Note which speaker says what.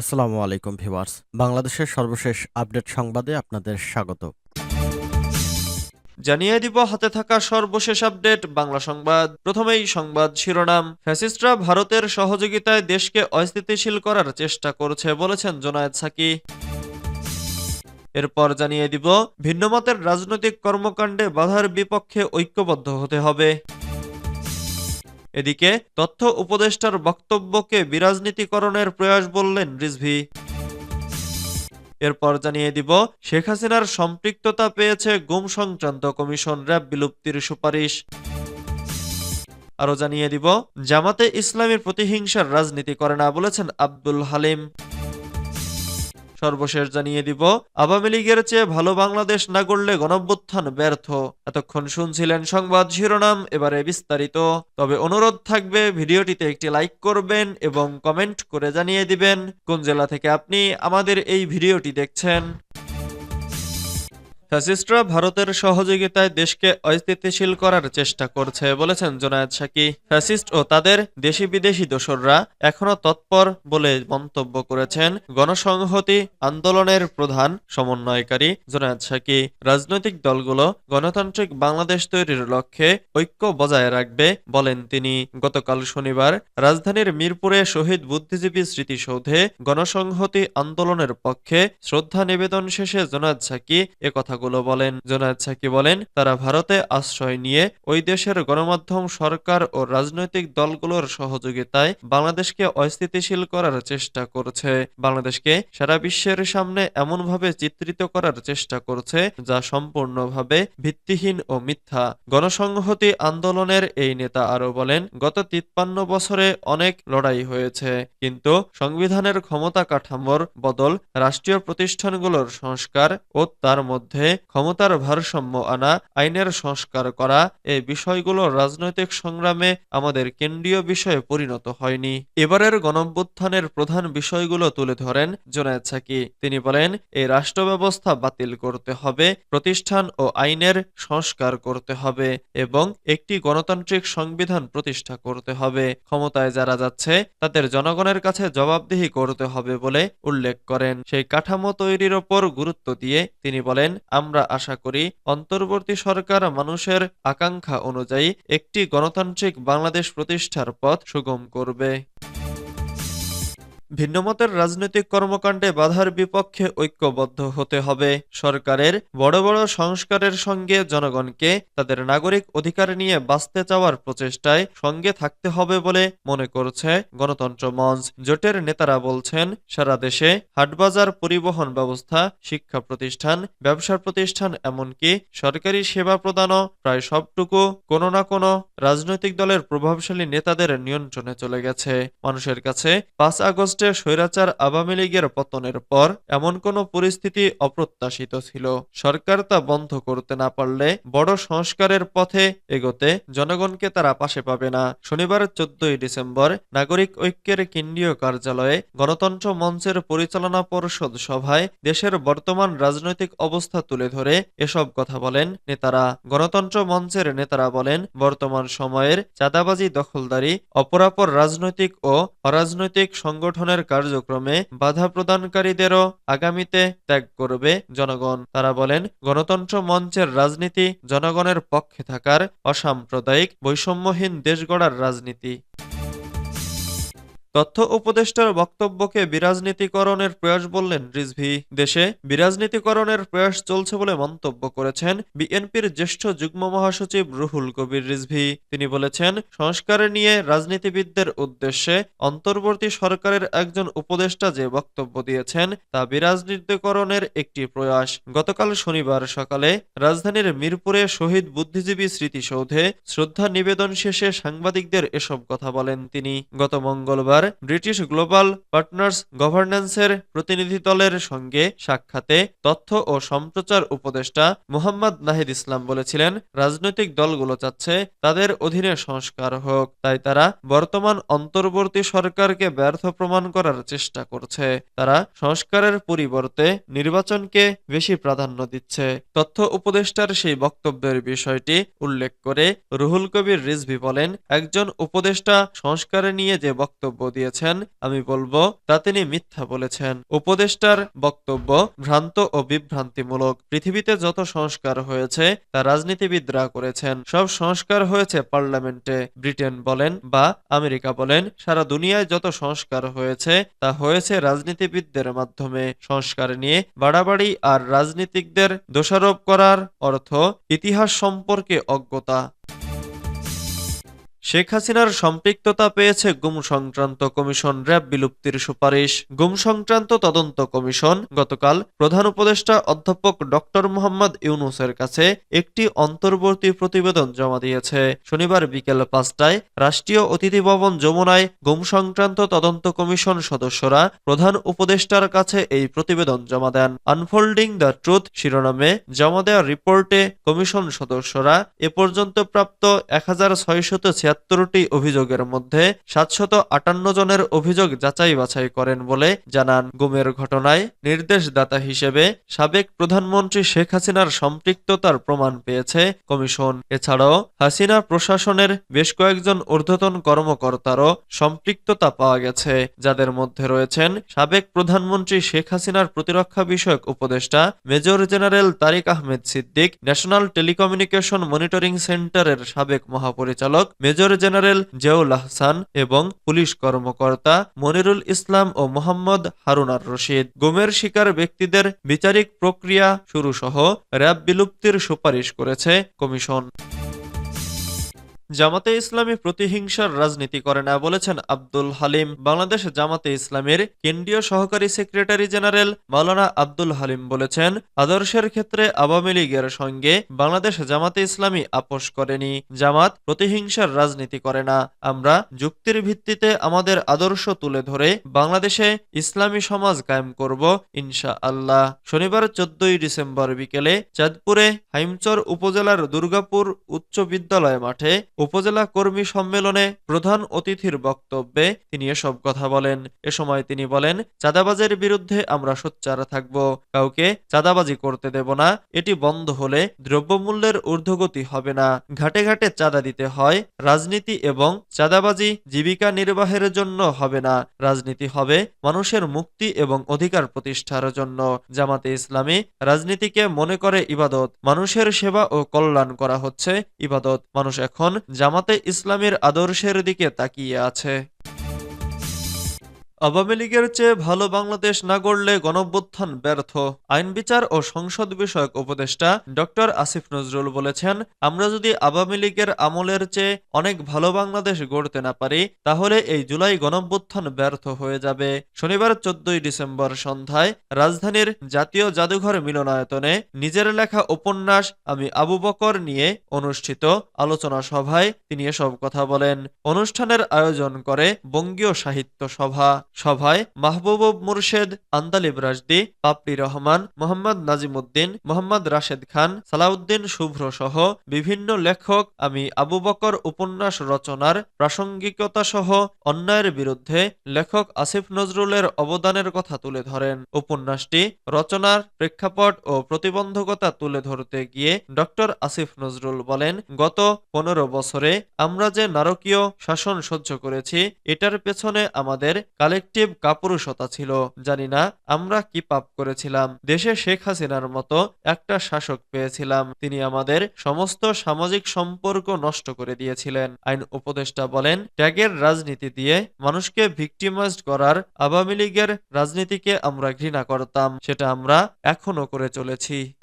Speaker 1: আসসালামু আলাইকুম, ভিউয়ার্স। বাংলাদেশের সর্বশেষ আপডেট সংবাদে আপনাদের স্বাগত।
Speaker 2: জানিয়ে দিব, হাতে থাকা সর্বশেষ আপডেট, বাংলা সংবাদ। প্রথমেই সংবাদ শিরোনাম। ফ্যাসিস্টরা ভারতের সহযোগিতায় দেশকে অস্থিতিশীল করার চেষ্টা করছে বলেছেন জোনায়েদ সাকি। এরপর জানিয়ে দিব, ভিন্নমতের রাজনৈতিক কর্মকাণ্ডে বাধার বিপক্ষে ঐক্যবদ্ধ হতে হবে। এদিকে তথ্য উপদেষ্টার বক্তব্যকে বিরাজনীতিকরণের প্রয়াস বললেন রিজভি। এরপর জানিয়ে দিব, শেখ হাসিনার সম্পৃক্ততা পেয়েছে গুম সংক্রান্ত কমিশন র্যাব বিলুপ্তির সুপারিশ। আরও জানিয়ে দিব, জামাতে ইসলামের প্রতিহিংসার রাজনীতি করে না বলেছেন আব্দুল হালিম। সর্বশেষ জানিয়ে দিব। আওয়ামী লীগের চেয়ে ভালো বাংলাদেশ না করলে গণভ্যুত্থান ব্যর্থ। এতক্ষণ শুনছিলেন সংবাদ শিরোনাম, এবারে বিস্তারিত। তবে অনুরোধ থাকবে, ভিডিওটিতে একটি লাইক করবেন এবং কমেন্ট করে জানিয়ে দিবেন। কোন জেলা থেকে আপনি আমাদের এই ভিডিওটি দেখছেন? ফ্যাসিস্টরা ভারতের সহযোগিতায় দেশকে অস্থিতিশীল করার চেষ্টা করছে, বলেছেন জোনায়েদ সাকি। ফ্যাসিস্ট ও তাদের দেশি বিদেশি দোসররা এখনও তৎপর বলে মন্তব্য করেছেন গণসংহতি আন্দোলনের প্রধান সমন্বয়কারী জোনায়েদ সাকি। রাজনৈতিক দলগুলো গণতান্ত্রিক বাংলাদেশ তৈরির লক্ষ্যে ঐক্য বজায় রাখবে বলেন তিনি। গতকাল শনিবার রাজধানীর মিরপুরে শহীদ বুদ্ধিজীবী স্মৃতিসৌধে গণসংহতি আন্দোলনের পক্ষে শ্রদ্ধা নিবেদন শেষে জোনায়েদ সাকি এ কথাগুলো বলেন। জোনায়েদ সাকি বলেন, তারা ভারতে আশ্রয় নিয়ে ওই দেশের গণমাধ্যম সরকার ও রাজনৈতিক দলগুলোর সহযোগিতায় বাংলাদেশকে অস্থিতিশীল করার চেষ্টা করছে। বাংলাদেশকে সারা বিশ্বের সামনে এমনভাবে চিত্রিত করার চেষ্টা করছে, যা সম্পূর্ণভাবে ভিত্তিহীন ও মিথ্যা। গণসংহতি আন্দোলনের এই নেতা আরও বলেন, গত তিপ্পান্ন বছরে অনেক লড়াই হয়েছে, কিন্তু সংবিধানের ক্ষমতা কাঠামোর বদল রাষ্ট্রীয় প্রতিষ্ঠানগুলোর সংস্কার ও তার মধ্যে ক্ষমতার ভারসাম্য আনা, আইনের সংস্কার করা এই বিষয়গুলো রাজনৈতিক সংগ্রামে আমাদের কেন্দ্রীয় বিষয়ে পরিণত হয়নি। এবারের গণভ্যুত্থানের প্রধান বিষয়গুলো তুলে ধরেন জোনায়েদ সাকি তিনি বলেন এই রাষ্ট্র ব্যবস্থা বাতিল করতে হবে, প্রতিষ্ঠান ও আইনের সংস্কার করতে হবে এবং একটি গণতান্ত্রিক সংবিধান প্রতিষ্ঠা করতে হবে। ক্ষমতায় যারা যাচ্ছে, তাদের জনগণের কাছে জবাবদিহি করতে হবে বলে উল্লেখ করেন। সেই কাঠামো তৈরির ওপর গুরুত্ব দিয়ে তিনি বলেন আমরা আশা করি অন্তর্বর্তী সরকার মানুষের আকাঙ্ক্ষা অনুযায়ী একটি গণতান্ত্রিক বাংলাদেশ প্রতিষ্ঠার পথ সুগম করবে। ভিন্নমতের রাজনৈতিক কর্মকাণ্ডে বাধার বিপক্ষে ঐক্যবদ্ধ হতে হবে। সরকারের বড় বড় সংস্কারের সঙ্গে জনগণকে তাদের নাগরিক অধিকার নিয়ে বাঁচতে চাওয়ার প্রচেষ্টায় সঙ্গে থাকতে হবে বলে মনে করছে গণতন্ত্র মঞ্চ। জোটের নেতারা বলছেন, সারা দেশে হাটবাজার পরিবহন ব্যবস্থা, শিক্ষা প্রতিষ্ঠান, ব্যবসা প্রতিষ্ঠান এমনকি সরকারি সেবা প্রদানও প্রায় সবটুকু কোনো না কোনো রাজনৈতিক দলের প্রভাবশালী নেতাদের নিয়ন্ত্রণে চলে গেছে। মানুষের কাছে পাঁচ আগস্টে স্বৈরাচার আওয়ামী লীগের পতনের পর এমন কোনো পরিস্থিতি অপ্রত্যাশিত ছিল। সরকার তা বন্ধ করতে না পারলে বড় সংস্কারের পথে এগোতে জনগণকে তারা পাশে পাবে না। শনিবার চোদ্দই ডিসেম্বর নাগরিক ঐক্যের কেন্দ্রীয় কার্যালয়ে গণতন্ত্র মঞ্চের পরিচালনা পরিষদ সভায় দেশের বর্তমান রাজনৈতিক অবস্থা তুলে ধরে এসব কথা বলেন নেতারা। গণতন্ত্র মঞ্চের নেতারা বলেন, বর্তমান সময়ের চাঁদাবাজি দখলদারি, অপরাপর রাজনৈতিক ও অরাজনৈতিক সংগঠনের কার্যক্রমে বাধা প্রদানকারীদেরও আগামীতে ত্যাগ করবে জনগণ। তারা বলেন, গণতন্ত্র মঞ্চের রাজনীতি জনগণের পক্ষে থাকার অসাম্প্রদায়িক বৈষম্যহীন দেশ গড়ার রাজনীতি। তথ্য উপদেষ্টার বক্তব্যকে বিরাজনীতিকরণের প্রয়াস বললেন রিজভি। দেশে বিরাজনীতিকরণের প্রয়াস চলছে বলে মন্তব্য করেছেন বিএনপির জ্যেষ্ঠ যুগ্ম মহাসচিব রুহুল কবির রিজভি। তিনি বলেছেন, সংস্কারে নিয়ে রাজনীতিবিদদের উদ্দেশ্যে অন্তর্বর্তী সরকারের একজন উপদেষ্টা যে বক্তব্য দিয়েছেন, তা বিরাজনীতিকরণের একটি প্রয়াস। গতকাল শনিবার সকালে রাজধানীর মিরপুরে শহীদ বুদ্ধিজীবী স্মৃতিসৌধে শ্রদ্ধা নিবেদন শেষে সাংবাদিকদের এসব কথা বলেন তিনি। গত মঙ্গলবার ব্রিটিশ গ্লোবাল পার্টনার্স গভর্নেন্সের প্রতিনিধি দলের সঙ্গে সাক্ষাতে তথ্য ও সম্প্রচার উপদেষ্টা মোহাম্মদ নাহিদ ইসলাম বলেছিলেন, রাজনৈতিক দলগুলো চাচ্ছে তাদের অধীনে সংস্কার হোক। তাই তারা বর্তমান অন্তর্বর্তী সরকারকে ব্যর্থ প্রমাণ করার চেষ্টা করছে। তারা সংস্কারের পরিবর্তে নির্বাচনকে বেশি প্রাধান্য দিচ্ছে। তথ্য উপদেষ্টার সেই বক্তব্যের বিষয়টি উল্লেখ করে রুহুল কবির রিজভি বলেন, একজন উপদেষ্টা সংস্কারে নিয়ে যে বক্তব্য দিয়েছেন, আমি বলব, তা তিনি মিথ্যা বলেছেন। উপদেষ্টার বক্তব্য ভ্রান্ত ও বিভ্রান্তিমূলক। পৃথিবীতে যত সংস্কার হয়েছে, তা রাজনীতিবিদরা করেছেন। সব সংস্কার হয়েছে পার্লামেন্টে, ব্রিটেন বলেন বা আমেরিকা বলেন। সারা দুনিয়ায় যত সংস্কার হয়েছে, তা হয়েছে রাজনীতিবিদদের মাধ্যমে। সংস্কার নিয়ে বাড়াবাড়ি আর রাজনীতিকদের দোষারোপ করার অর্থ ইতিহাস সম্পর্কে অজ্ঞতা। শেখ হাসিনার সম্পৃক্ততা পেয়েছে গুম সংক্রান্ত কমিশন র্যাব বিলুপ্তির সুপারিশ। গুম সংক্রান্ত তদন্ত কমিশন গতকাল প্রধান উপদেষ্টা অধ্যাপক ডক্টর মোহাম্মদ ইউনুসের কাছে একটি অন্তর্বর্তী প্রতিবেদন জমা দিয়েছে। শনিবার বিকেল পাঁচটায় রাষ্ট্রীয় অতিথি ভবন যমুনায় গুম সংক্রান্ত তদন্ত কমিশন সদস্যরা প্রধান উপদেষ্টার কাছে এই প্রতিবেদন জমা দেন। আনফোল্ডিং দ্য ট্রুথ শিরোনামে জমা দেওয়া রিপোর্টে কমিশন সদস্যরা এ পর্যন্ত প্রাপ্ত এক হাজার ছয়শত ছিয়াত্তরটি অভিযোগের মধ্যে সাতশত আটান্ন জনের অভিযোগ যাচাই বাছাই করেন বলে জানান গুমের ঘটনায় নির্দেশদাতা হিসেবে সাবেক প্রধানমন্ত্রী শেখ হাসিনার সম্পৃক্ততার প্রমাণ পেয়েছে কমিশন। এছাড়াও হাসিনা প্রশাসনের বেশ কয়েকজন ঊর্ধ্বতন কর্মকর্তারও সম্পৃক্ততা পাওয়া গেছে, যাদের মধ্যে রয়েছেন সাবেক প্রধানমন্ত্রী শেখ হাসিনার প্রতিরক্ষা বিষয়ক উপদেষ্টা major general Tariq Ahmed Siddique, national telecommunication monitoring সেন্টারের সাবেক মহাপরিচালক মেজর জেনারেল জেউল আহসান এবং পুলিশ কর্মকর্তা মনিরুল ইসলাম ও মোহাম্মদ হারুনার রশিদ। গুমের শিকার ব্যক্তিদের বিচারিক প্রক্রিয়া শুরু সহ র্যাব বিলুপ্তির সুপারিশ করেছে কমিশন। জামাতে ইসলামী প্রতিহিংসার রাজনীতি করে না বলেছেন আব্দুল হালিম। বাংলাদেশ জামাতে ইসলামের কেন্দ্রীয় সহকারী সেক্রেটারি জেনারেল মাওলানা আব্দুল হালিম বলেছেন, আদর্শের ক্ষেত্রে আওয়ামী লীগের সঙ্গে বাংলাদেশ জামাতে ইসলামী আপোষ করেনি। জামাত প্রতিহিংসার রাজনীতি করে না। আমরা যুক্তির ভিত্তিতে আমাদের আদর্শ তুলে ধরে বাংলাদেশে ইসলামী সমাজ কায়েম করব ইনশা আল্লাহ শনিবার চোদ্দই ডিসেম্বর বিকেলে চাঁদপুরে হাইমচর উপজেলার দুর্গাপুর উচ্চ বিদ্যালয় মাঠে উপজেলা কর্মী সম্মেলনে প্রধান অতিথির বক্তব্যে তিনি এসব কথা বলেন। এ সময় তিনি বলেন, চাঁদাবাজের বিরুদ্ধে আমরা সোচ্চার থাকব। কাউকে চাঁদাবাজি করতে দেব না। এটি বন্ধ হলে দ্রব্যমূল্যের ঊর্ধ্বগতি হবে না। ঘাটে ঘাটে চাঁদা দিতে হয়। রাজনীতি এবং চাঁদাবাজি জীবিকা নির্বাহের জন্য হবে না। রাজনীতি হবে মানুষের মুক্তি এবং অধিকার প্রতিষ্ঠার জন্য। জামাতে ইসলামী রাজনীতিকে মনে করে ইবাদত। মানুষের সেবা ও কল্যাণ করা হচ্ছে। ইবাদত। মানুষ এখন জামাতে ইসলামের আদর্শের দিকে তাকিয়ে আছে। আওয়ামী লীগের চেয়ে ভালো বাংলাদেশ না গড়লে গণঅভ্যুত্থান ব্যর্থ। আইন বিচার ও সংসদ বিষয়ক উপদেষ্টা ডক্টর আসিফ নজরুল বলেছেন, আমরা যদি আওয়ামী লীগের আমলের চেয়ে অনেক ভালো বাংলাদেশ গড়তে না পারি, তাহলে এই জুলাই গণঅভ্যুত্থান ব্যর্থ হয়ে যাবে। শনিবার চোদ্দই ডিসেম্বর সন্ধ্যায় রাজধানীর জাতীয় জাদুঘর মিলনায়তনে নিজের লেখা উপন্যাস আমি আবু বকর নিয়ে অনুষ্ঠিত আলোচনা সভায় তিনি এসব কথা বলেন। অনুষ্ঠানের আয়োজন করে বঙ্গীয় সাহিত্য সভা। সভায় মাহবুব মুর্শেদ আন্দালিব রাজদি পাপড়ি রহমান, মোহাম্মদ নাজিমুদ্দিন, মোহাম্মদ রাশেদ খান, সালাউদ্দিন শুভ্র সহ বিভিন্ন লেখক আমি আবু বকর উপন্যাস রচনার প্রাসঙ্গিকতা সহ অন্যায়ের বিরুদ্ধে লেখক আসিফ নজরুলের অবদানের কথা তুলে ধরেন। উপন্যাসটি রচনার প্রেক্ষাপট ও প্রতিবন্ধকতা তুলে ধরতে গিয়ে ডক্টর আসিফ নজরুল বলেন, গত পনেরো বছরে আমরা যে নারকীয় শাসন সহ্য করেছি, এটার পেছনে আমাদের কালেকটিভ কাপুরুষতা ছিল। জানি না, আমরা কি পাপ করেছিলাম। দেশে শেখ হাসিনার মতো একটা শাসক পেয়েছিলাম। তিনি আমাদের সমস্ত সামাজিক সম্পর্ক নষ্ট করে দিয়েছিলেন। আইন উপদেষ্টা বলেন ট্যাগের রাজনীতি দিয়ে মানুষকে ভিকটিমাইজড করার আওয়ামী লীগের রাজনীতিকে আমরা ঘৃণা করতাম। সেটা আমরা এখনও করে চলেছি।